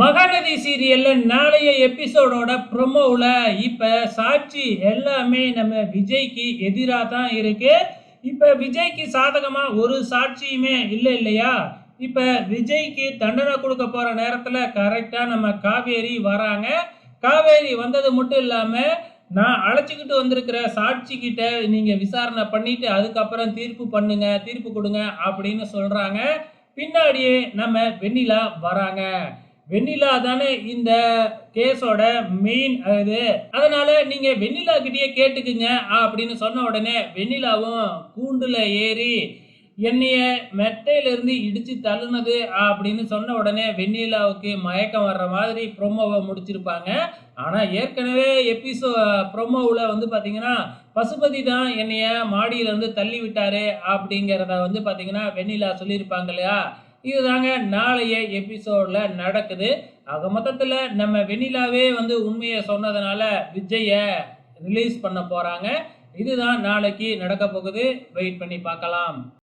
மகாநதி சீரியல்ல நாளைய எபிசோடோட ப்ரொமோவில் இப்போ சாட்சி எல்லாமே நம்ம விஜய்க்கு எதிராக தான் இருக்கு. இப்போ விஜய்க்கு சாதகமாக ஒரு சாட்சியுமே இல்லை இல்லையா? இப்போ விஜய்க்கு தண்டனை கொடுக்க போகிற நேரத்தில் கரெக்டாக நம்ம காவேரி வராங்க. காவேரி வந்தது மட்டும் இல்லாமல் நான் அழைச்சிக்கிட்டு வந்திருக்கிற சாட்சி கிட்ட நீங்கள் விசாரணை பண்ணிட்டு அதுக்கப்புறம் தீர்ப்பு பண்ணுங்க தீர்ப்பு கொடுங்க அப்படின்னு சொல்கிறாங்க பின்னாடியே நம்ம வெண்ணிலா வராங்க. வெண்ணிலா தானே இந்த கேஸோட மெயின் இது அதனால நீங்க வெண்ணிலா கிட்டயே கேட்டுக்குங்க அப்படின்னு சொன்ன உடனே வெண்ணிலாவும் கூண்டுல ஏறி என்னைய மெத்தையில இருந்து இடிச்சு தள்ளுனது அப்படின்னு சொன்ன உடனே வெண்ணிலாவுக்கு மயக்கம் வர்ற மாதிரி ப்ரொமோவை முடிச்சிருப்பாங்க. ஆனா ஏற்கனவே எபிசோ ப்ரொமோவில் வந்து பாத்தீங்கன்னா பசுபதி தான் என்னைய மாடியிலேருந்து தள்ளி விட்டாரு அப்படிங்கிறத வந்து பாத்தீங்கன்னா வெண்ணிலா சொல்லியிருப்பாங்க இல்லையா? இதுதாங்க நாளைய எபிசோடில் நடக்குது. ஆக மொத்தத்தில் நம்ம வெண்ணிலாவே வந்து உண்மையை சொன்னதுனால விஜயை ரிலீஸ் பண்ண போகிறாங்க இதுதான் நாளைக்கு நடக்க போகுது. வெயிட் பண்ணி பார்க்கலாம்.